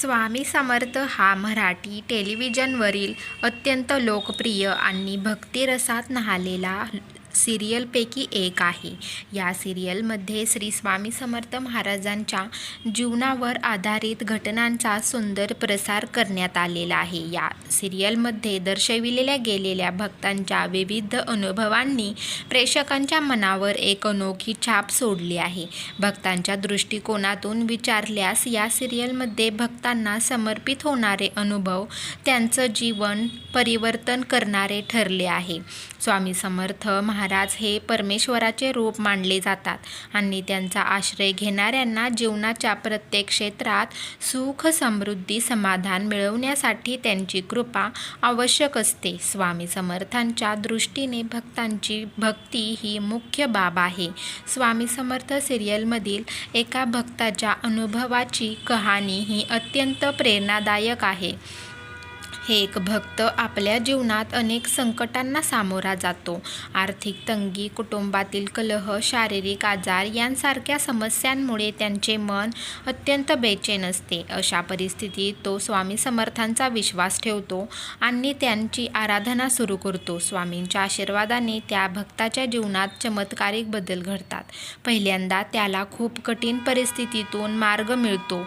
स्वामी समर्थ हा मराठी टेलिव्हिजनवरील अत्यंत लोकप्रिय आणि भक्तिरसात न्हालेला सिरियलपैकी एक आहे. या सिरियलमध्ये श्री स्वामी समर्थ महाराजांच्या जीवनावर आधारित घटनांचा सुंदर प्रसार करण्यात आलेला आहे. या सिरियलमध्ये दर्शविलेल्या गेलेल्या भक्तांच्या विविध अनुभवांनी प्रेक्षकांच्या मनावर एक अनोखी छाप सोडली आहे. भक्तांच्या दृष्टिकोनातून विचारल्यास या सिरियलमध्ये भक्तांना समर्पित होणारे अनुभव त्यांचं जीवन परिवर्तन करणारे ठरले आहे. स्वामी समर्थ महाराज हे परमेश्वराचे रूप मानले जातात आणि त्यांचा आश्रय घेणाऱ्यांना जीवनाच्या प्रत्येक क्षेत्रात सुख समृद्धी समाधान मिळवण्यासाठी त्यांची कृपा आवश्यक असते. स्वामी समर्थांच्या दृष्टीने भक्तांची भक्ती ही मुख्य बाब आहे. स्वामी समर्थ सिरियलमधील एका भक्ताच्या अनुभवाची कहाणी ही अत्यंत प्रेरणादायक आहे. एक भक्त आपल्या जीवनात अनेक संकटांना सामोरा जातो. आर्थिक तंगी कुटुंबातील कलह शारीरिक आजार यांसारख्या समस्यांमुळे त्यांचे मन अत्यंत बेचैन असते. अशा परिस्थितीत तो स्वामी समर्थांचा विश्वास ठेवतो आणि त्यांची आराधना सुरू करतो. स्वामींच्या आशीर्वादाने त्या भक्ताच्या जीवनात चमत्कारिक बदल घडतात. पहिल्यांदा त्याला खूप कठीण परिस्थितीतून मार्ग मिळतो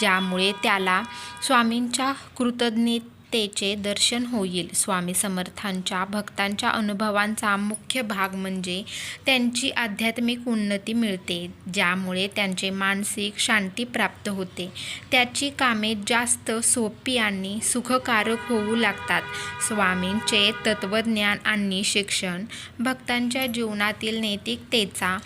ज्यामुळे त्याला स्वामींच्या कृतज्ञते तेचे दर्शन होईल. स्वामी समर्थांच्या भक्तांच्या अनुभवांचा मुख्य भाग म्हणजे त्यांची आध्यात्मिक उन्नती मिळते ज्यामुळे त्यांचे मानसिक शांती प्राप्त होते. त्याची कामे जास्त सोपी आणि सुखकारक होऊ लागतात. स्वामींचे तत्त्वज्ञान आणि शिक्षण भक्तांच्या जीवनातील नैतिकतेचा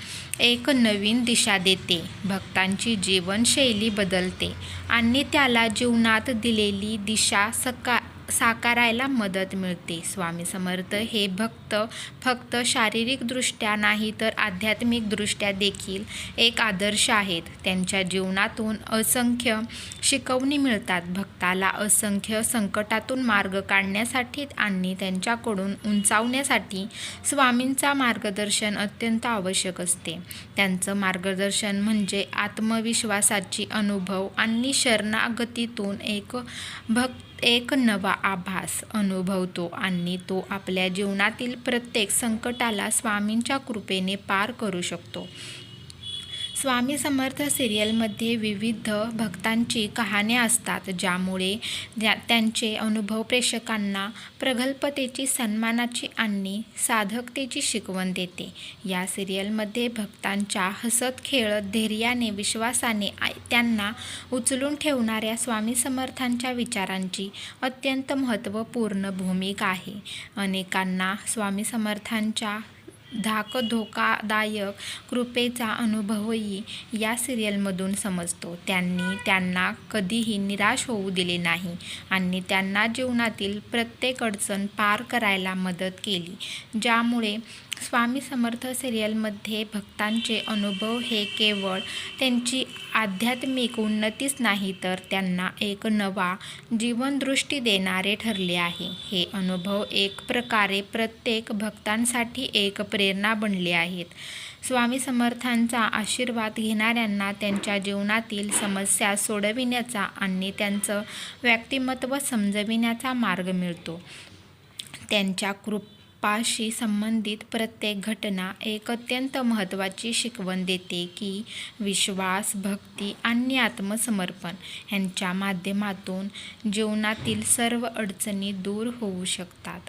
एक नवीन दिशा देते. भक्तांची जीवनशैली बदलते आणि त्याला जीवनात दिलेली दिशा सकाळ साकारायला मदत मिळते. स्वामी समर्थ हे भक्त फक्त शारीरिकदृष्ट्या नाही तर आध्यात्मिकदृष्ट्या देखील एक आदर्श आहेत. त्यांच्या जीवनातून असंख्य शिकवणी मिळतात. भक्ताला असंख्य संकटातून मार्ग काढण्यासाठी आणि त्यांच्याकडून उंचावण्यासाठी स्वामींचा मार्गदर्शन अत्यंत आवश्यक असते. त्यांचं मार्गदर्शन म्हणजे आत्मविश्वासाची अनुभव आणि शरणागतीतून एक भक्त एक नवा आभास अनुभवतो आणि तो आपल्या जीवनातील प्रत्येक संकटाला स्वामींच्या कृपेने पार करू शकतो. स्वामी समर्थ सिरियलमध्ये विविध भक्तांची कहाण्या असतात ज्यामुळे ज्या त्यांचे अनुभव प्रेक्षकांना प्रगल्भतेची सन्मानाची आणि साधकतेची शिकवण देते. या सिरियलमध्ये भक्तांच्या हसत खेळत धैर्याने विश्वासाने त्यांना उचलून ठेवणाऱ्या स्वामी समर्थांच्या विचारांची अत्यंत महत्त्वपूर्ण भूमिका आहे. अनेकांना स्वामी समर्थांच्या धाक धोकादायक कृपेचा अनुभवही या सिरियलमधून समजतो. त्यांनी त्यांना कधीही निराश होऊ दिले नाही आणि त्यांना जीवनातील प्रत्येक अडचण पार करायला मदत केली ज्यामुळे स्वामी समर्थ सिरियलमध्ये भक्तांचे अनुभव हे केवळ त्यांची आध्यात्मिक उन्नतीच नाही तर त्यांना एक नवा जीवनदृष्टी देणारे ठरले आहे. हे अनुभव एक प्रकारे प्रत्येक भक्तांसाठी एक प्रेरणा बनले आहेत. स्वामी समर्थांचा आशीर्वाद घेणाऱ्यांना त्यांच्या जीवनातील समस्या सोडविण्याचा आणि त्यांचं व्यक्तिमत्व समजविण्याचा मार्ग मिळतो. त्यांच्या कृप पाशी संबंधित प्रत्येक घटना एक अत्यंत महत्त्वाची शिकवण देते की विश्वास भक्ती आणि आत्मसमर्पण यांच्या माध्यमातून जीवनातील सर्व अडचणी दूर होऊ शकतात.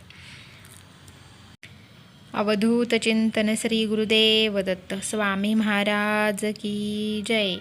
अवधूत चिंतन श्री गुरुदेव दत्त स्वामी महाराज की जय.